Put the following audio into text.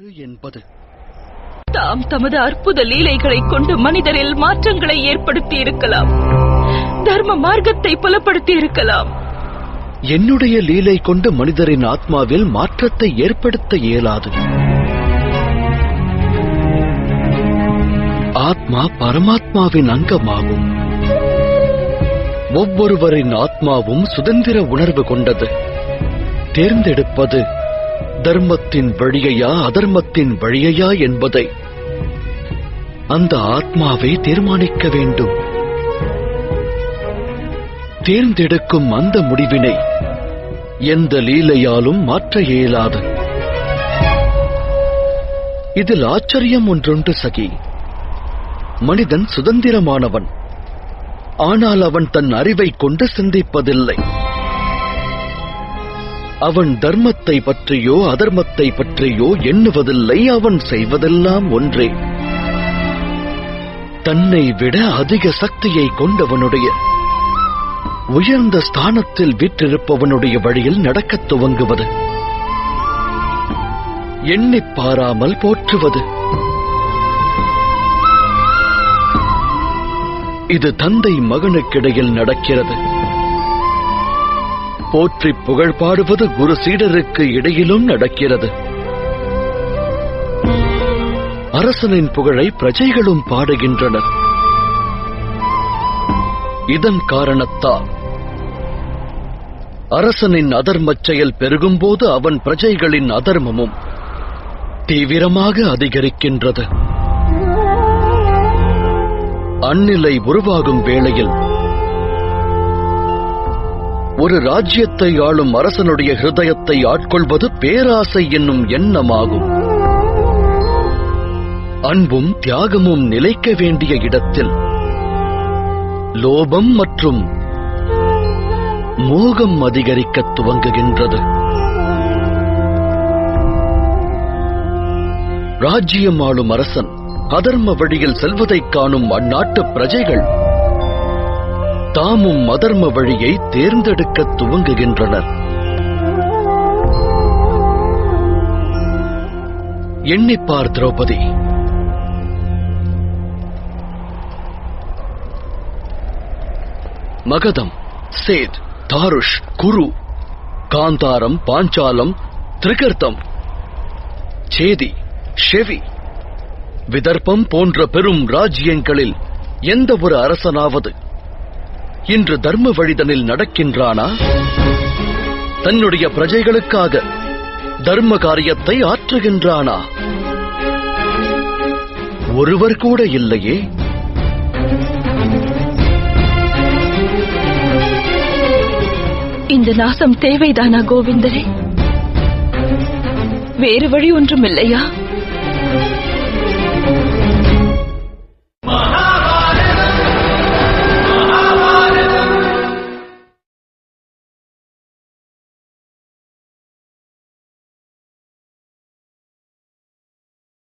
ஆறு என்பது தாம் தமது அற்புத லீலைகளைக் கொண்டு மனிதரில் மாற்றங்களை ஏற்படுத்தி இருக்கலாம் தர்ம மார்க்கத்தை புலப்படுத்தி இருக்கலாம் என்னுடைய லீலை கொண்டு மனிதரின் ஆத்மாவில் மாற்றத்தை ஏற்படுத்த இயலாது. ஆத்மா பரமாத்மாவின் அங்கமாகும். ஒவ்வொருவரின் ஆத்மாவும் சுதந்திர உணர்வு கொண்டது. தேர்ந்தெடுப்பது தர்மத்தின் வழியையா அதர்மத்தின் வழியையா என்பதை அந்த ஆத்மாவை தீர்மானிக்க வேண்டும். தேர்ந்தெடுக்கும் அந்த முடிவினை எந்த லீலையாலும் மாற்ற இயலாது. இதில் ஆச்சரியம் ஒன்றுண்டு சகி. மனிதன் சுதந்திரமானவன். ஆனால் அவன் தன் அறிவைக் கொண்டு சிந்திப்பதில்லை. அவன் தர்மத்தை பற்றியோ அதர்மத்தை பற்றியோ எண்ணுவதில்லை அவன் செய்வதெல்லாம் ஒன்றே. தன்னை விட அதிக சக்தியை கொண்டவனுடைய உயர்ந்த ஸ்தானத்தில் வீற்றிருப்பவனுடைய வழியில் நடக்கத் துவங்குவது எண்ணிப் பாராமல் போற்றுவது. இது தந்தை மகனுக்கிடையில் நடக்கிறது. போற்றி புகழ் பாடுவது குரு சீடருக்கு இடையிலும் நடக்கிறது. அரசனின் புகழை பிரஜைகளும் பாடுகின்றனர். இதன் காரணத்தால் அரசனின் அதர்மச் செயல் பெருகும்போது அவன் பிரஜைகளின் அதர்மமும் தீவிரமாக அதிகரிக்கின்றது. அந்நிலை உருவாகும் வேளையில் ஒரு ராஜ்யத்தை ஆளும் அரசனுடைய ஹிருதயத்தை ஆட்கொள்வது பேராசை என்னும் எண்ணமாகும். அன்பும் தியாகமும் நிலைக்க வேண்டிய இடத்தில் லோபம் மற்றும் மோகம் அதிகரிக்க துவங்குகின்றது. ராஜ்யம் ஆளும் அரசன் அதர்ம வழியில் செல்வதைக் காணும் அந்நாட்டு பிரஜைகள் தாமும் மதர்ம வழியை தேர்ந்தெடுக்க துவங்குகின்றனர். எண்ணிப்பார் திரௌபதி. மகதம் சேத் தாருஷ் குரு காந்தாரம் பாஞ்சாலம் திரிகர்த்தம் சேதி ஷெவி விதர்ப்பம் போன்ற பெரும் ராஜ்யங்களில் எந்த ஒரு அரசனாவது இன்று தர்ம வழிதனில் நடக்கின்றானா? தன்னுடைய பிரஜைகளுக்காக தர்ம காரியத்தை ஆற்றுகின்றானா? ஒருவர் கூட இல்லையே. இந்த நாசம் தேவைதானா கோவிந்தரே? வேறு வழி ஒன்றும் இல்லையா